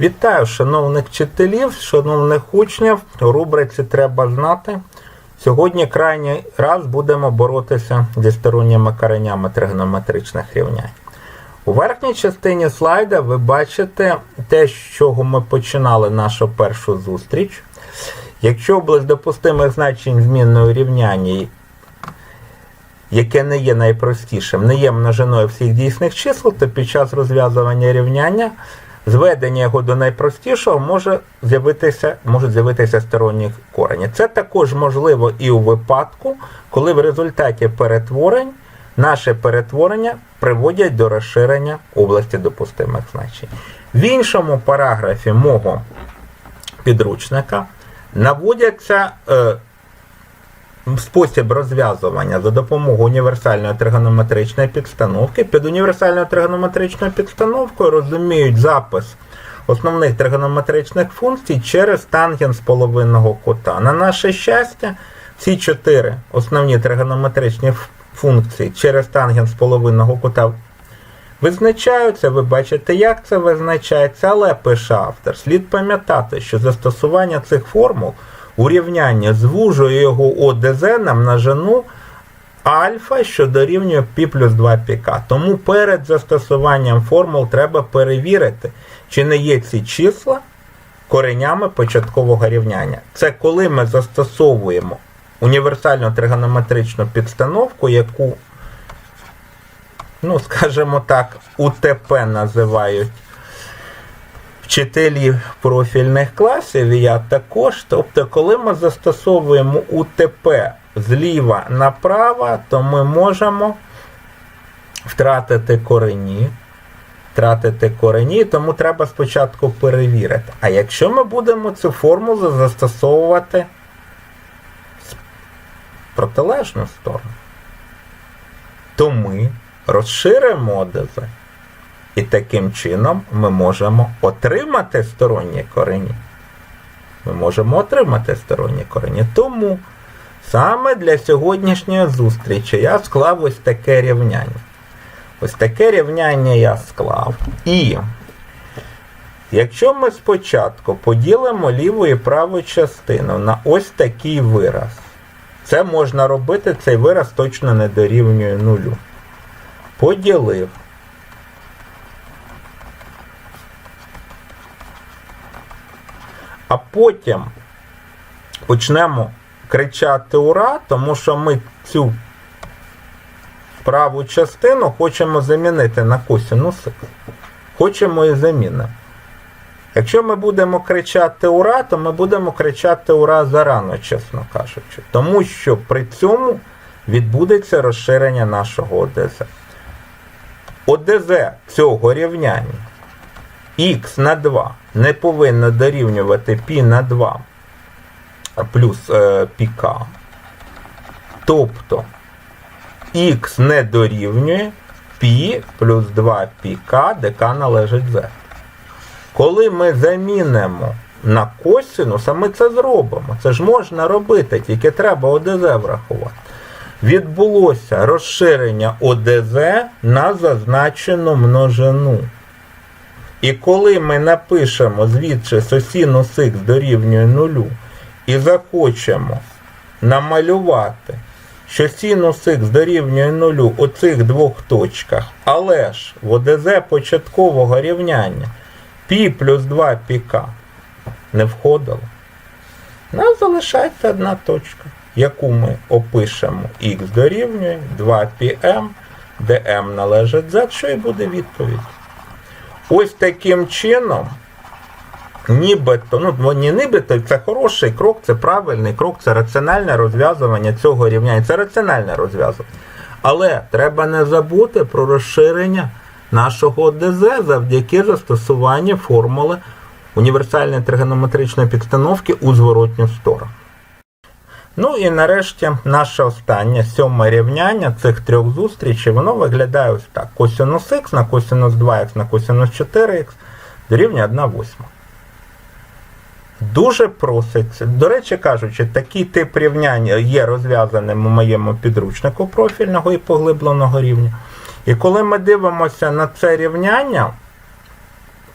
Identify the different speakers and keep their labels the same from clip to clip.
Speaker 1: Вітаю, шановних вчителів, шановних учнів. У рубриці треба знати. Сьогодні крайній раз будемо боротися зі сторонніми коренями тригонометричних рівнянь. У верхній частині слайда ви бачите те, з чого ми починали нашу першу зустріч. Якщо область допустимих значень змінної рівняння, яке не є найпростішим, не є множиною всіх дійсних чисел, то під час розв'язування рівняння зведення його до найпростішого може з'явитися, можуть з'явитися сторонні корені. Це також можливо і у випадку, коли в результаті перетворень наше перетворення приводять до розширення області допустимих значень. В іншому параграфі мого підручника наводяться е, спосіб розв'язування за допомогою універсальної тригонометричної підстановки. Під універсальною тригонометричною підстановкою розуміють запис основних тригонометричних функцій через тангенс половинного кута. На наше щастя, всі чотири основні тригонометричні функції через тангенс половинного кута Визначаються, ви бачите, як це визначається, але пише автор. Слід пам'ятати, що застосування цих формул у рівнянні звужує його ОДЗ на множину альфа, що дорівнює π плюс 2 піка. Тому перед застосуванням формул треба перевірити, чи не є ці числа коренями початкового рівняння. Це коли ми застосовуємо універсальну тригонометричну підстановку, яку ну, скажімо так, УТП називають вчителі профільних класів, і я також. Тобто, коли ми застосовуємо УТП зліва направо, то ми можемо втратити корені. Втратити корені, тому треба спочатку перевірити. А якщо ми будемо цю формулу застосовувати в протилежну сторону, то ми розширимо ОДЗ. І таким чином ми можемо отримати сторонні корені. Ми можемо отримати сторонні корені. Тому саме для сьогоднішньої зустрічі я склав ось таке рівняння. Ось таке рівняння я склав. І якщо ми спочатку поділимо ліву і праву частину на ось такий вираз, це можна робити, цей вираз точно не дорівнює нулю поділив. А потім почнемо кричати ура, тому що ми цю праву частину хочемо замінити на косинус. Хочемо і замінимо. Якщо ми будемо кричати ура, то ми будемо кричати ура зарано, чесно кажучи. Тому що при цьому відбудеться розширення нашого ОДЗ. ОДЗ цього рівняння х на 2 не повинно дорівнювати π на 2 плюс е, піка. Тобто х не дорівнює π плюс 2 піка, де k належить z. Коли ми замінимо на косинус, а ми це зробимо. Це ж можна робити, тільки треба ОДЗ врахувати відбулося розширення ОДЗ на зазначену множину. І коли ми напишемо звідси сосінус х дорівнює нулю і захочемо намалювати, що синус х дорівнює нулю у цих двох точках, але ж в ОДЗ початкового рівняння π плюс 2 піка не входило, нас залишається одна точка яку ми опишемо х дорівнює 2πm, де m належить z, що і буде відповідь. Ось таким чином, нібито, ну не нібито, це хороший крок, це правильний крок, це раціональне розв'язування цього рівняння. Це раціональне розв'язування. Але треба не забути про розширення нашого ДЗ завдяки застосуванню формули універсальної тригонометричної підстановки у зворотню сторону. Ну і нарешті наше останнє сьоме рівняння цих трьох зустрічей, воно виглядає ось так. Косинус х на косинус 2х на косинус 4х дорівнює 1 восьма. Дуже проситься. До речі кажучи, такий тип рівняння є розв'язаним у моєму підручнику профільного і поглибленого рівня. І коли ми дивимося на це рівняння,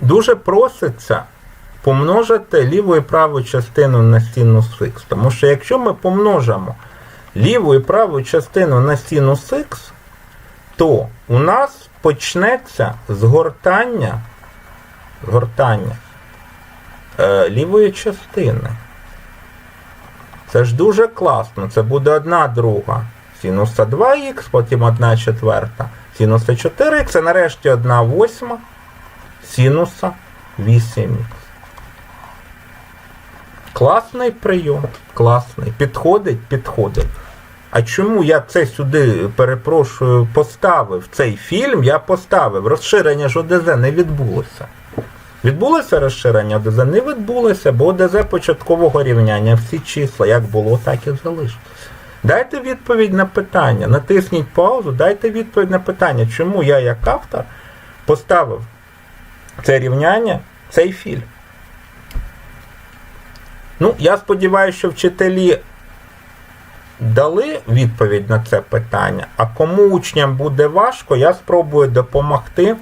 Speaker 1: дуже проситься помножити ліву і праву частину на синус х. Тому що якщо ми помножимо ліву і праву частину на синус х, то у нас почнеться згортання, згортання е, лівої частини. Це ж дуже класно. Це буде одна друга синуса 2х, потім одна четверта синуса 4х, і нарешті одна восьма синуса 8х. Класний прийом, класний. Підходить, підходить. А чому я це сюди, перепрошую, поставив цей фільм? Я поставив. Розширення ж ОДЗ не відбулося. Відбулося розширення ОДЗ? Не відбулося, бо ОДЗ початкового рівняння, всі числа, як було, так і залишилось. Дайте відповідь на питання. Натисніть паузу, дайте відповідь на питання, чому я, як автор, поставив це рівняння, цей фільм. Ну, я сподіваюся, що вчителі дали відповідь на це питання, а кому учням буде важко, я спробую допомогти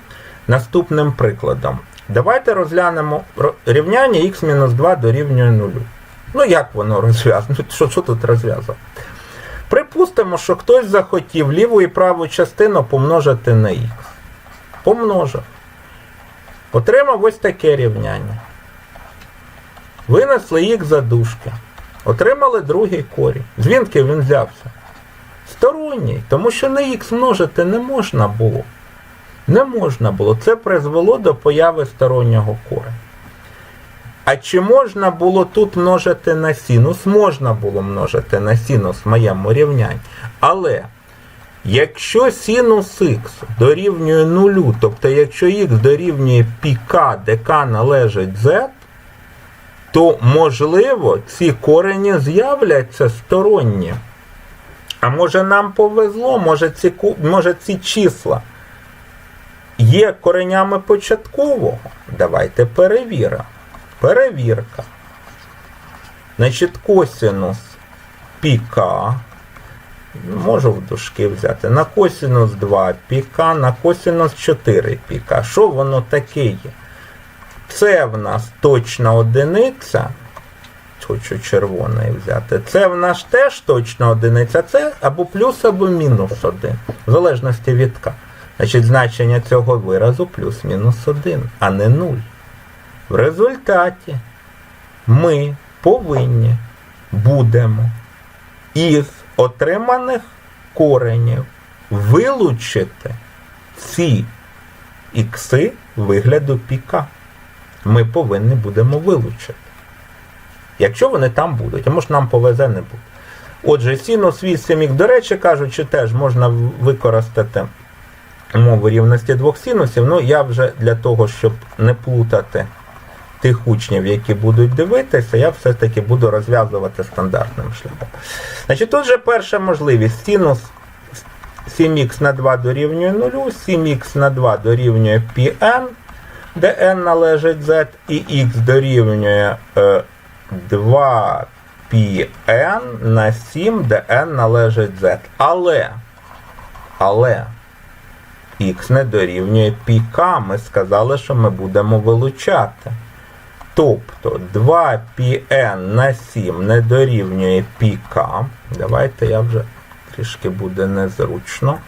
Speaker 1: наступним прикладом. Давайте розглянемо рівняння х-2 дорівнює 0. Ну, як воно розв'язано? Що, що тут розв'язано? Припустимо, що хтось захотів ліву і праву частину помножити на х. Помножив. Отримав ось таке рівняння. Винесли х за дужки. Отримали другий корінь. Звідки він взявся? Сторонній, тому що на х множити не можна було. Не можна було. Це призвело до появи стороннього кореня. А чи можна було тут множити на синус? Можна було множити на синус в моєму рівнянні. Але якщо синус х дорівнює нулю, тобто якщо х дорівнює піка, де к належить z, то можливо ці корені з'являться сторонні. А може нам повезло, може ці, може ці числа є коренями початкового? Давайте перевіримо. Перевірка. Значить, косинус піка. Можу в дужки взяти. На косинус 2 піка, на косинус 4 піка. Що воно таке є? Це в нас точна одиниця. Хочу червоний взяти. Це в нас теж точна одиниця. Це або плюс, або мінус 1. В залежності від К. Значить, значення цього виразу плюс-мінус 1, а не 0. В результаті ми повинні будемо із отриманих коренів вилучити ці ікси вигляду піка. Ми повинні будемо вилучити. Якщо вони там будуть, а може нам повезе не буде. Отже, синус 8 х, до речі, кажучи, теж можна використати мову рівності двох синусів. Ну, я вже для того, щоб не плутати тих учнів, які будуть дивитися, я все-таки буду розв'язувати стандартним шляхом. Значить, тут же перша можливість. Синус 7х на 2 дорівнює 0, 7х на 2 дорівнює πn, де n належить z, і х дорівнює е, 2πn на 7, де n належить z. Але, але, х не дорівнює піка, ми сказали, що ми будемо вилучати. Тобто 2πn на 7 не дорівнює піка. Давайте я вже трішки буде незручно.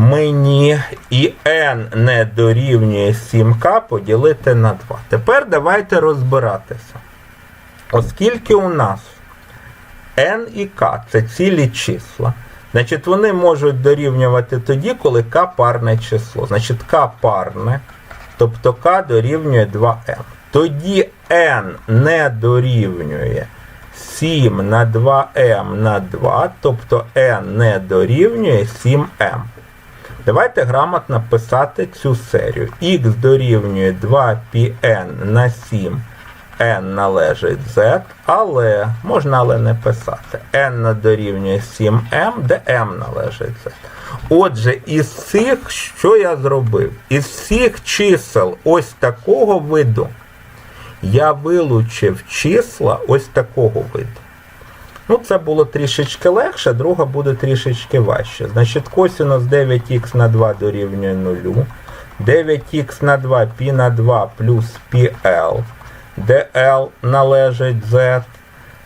Speaker 1: Мені і n не дорівнює 7к поділити на 2. Тепер давайте розбиратися. Оскільки у нас n і k це цілі числа, значить вони можуть дорівнювати тоді, коли k парне число. Значить k парне, тобто k дорівнює 2m. Тоді n не дорівнює 7 на 2m на 2, тобто n не дорівнює 7m. Давайте грамотно писати цю серію. х дорівнює 2πn на 7 n належить z, але можна але не писати. n дорівнює 7m, де m належить z. Отже, із цих, що я зробив? Із всіх чисел ось такого виду я вилучив числа ось такого виду. Ну, це було трішечки легше, друга буде трішечки важче. Значить, косинус 9х на 2 дорівнює 0. 9х на 2 π на 2 плюс πl, де L належить Z.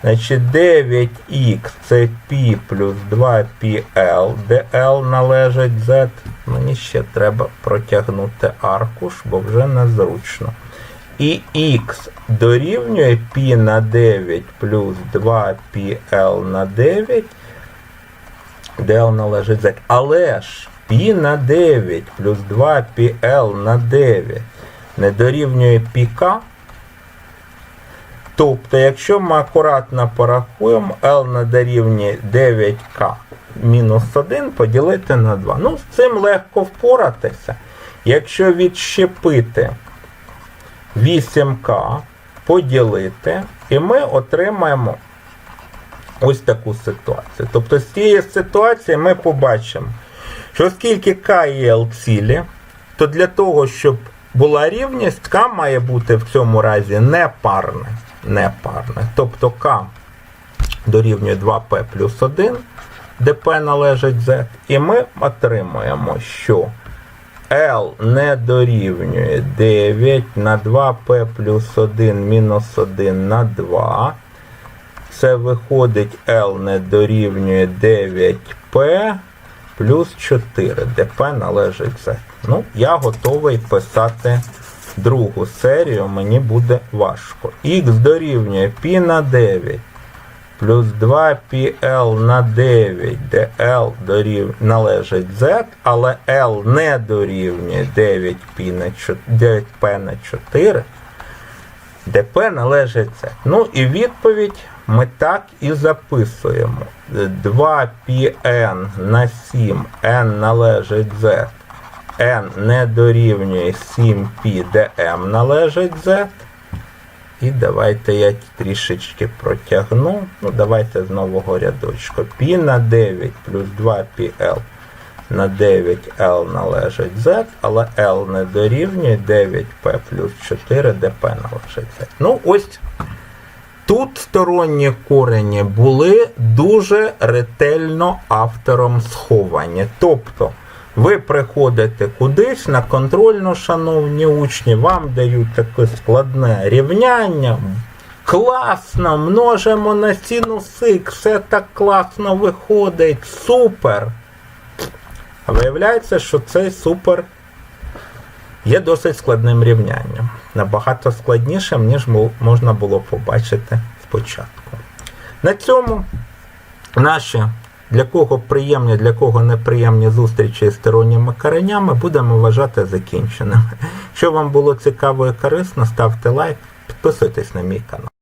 Speaker 1: Значить 9х це π плюс 2πl, де L належить Z. Мені ще треба протягнути аркуш, бо вже незручно. І х дорівнює π на 9 плюс 2πl на 9, де L належить Z. Але ж π на 9 плюс 2πl на 9 не дорівнює піка. Тобто, якщо ми акуратно порахуємо, L на дорівнює 9К мінус 1 поділити на 2. Ну, з цим легко впоратися. Якщо відщепити 8К, поділити, і ми отримаємо ось таку ситуацію. Тобто з цієї ситуації ми побачимо, що оскільки К і L цілі, то для того, щоб була рівність, К має бути в цьому разі непарне. непарне. Тобто К дорівнює 2P плюс 1, де P належить Z, і ми отримуємо, що L не дорівнює 9 на 2P плюс 1 мінус 1 на 2. Це виходить L не дорівнює 9P плюс 4, де P належить Z. Ну, я готовий писати другу серію, мені буде важко. Х дорівнює π на 9 плюс 2PL на 9, де L дорів... належить Z, але L не дорівнює 9P на 4, 9P на 4, де P належить Z. Ну і відповідь ми так і записуємо. 2PN на 7, N належить Z. N не дорівнює 7P, де M належить Z. І давайте я трішечки протягну. Ну, давайте з нового рядочку. Π на 9 плюс 2πl на 9l належить z, але L не дорівнює 9p плюс 4, де P належить z. Ну, ось тут сторонні корені були дуже ретельно автором сховані. Тобто, ви приходите кудись на контрольну, шановні учні, вам дають таке складне рівняння. Класно, множимо на синус х, все так класно виходить, супер. А виявляється, що цей супер є досить складним рівнянням. Набагато складнішим, ніж можна було побачити спочатку. На цьому наші для кого приємні, для кого неприємні зустрічі з сторонніми коренями будемо вважати закінченими. Якщо вам було цікаво і корисно, ставте лайк, підписуйтесь на мій канал.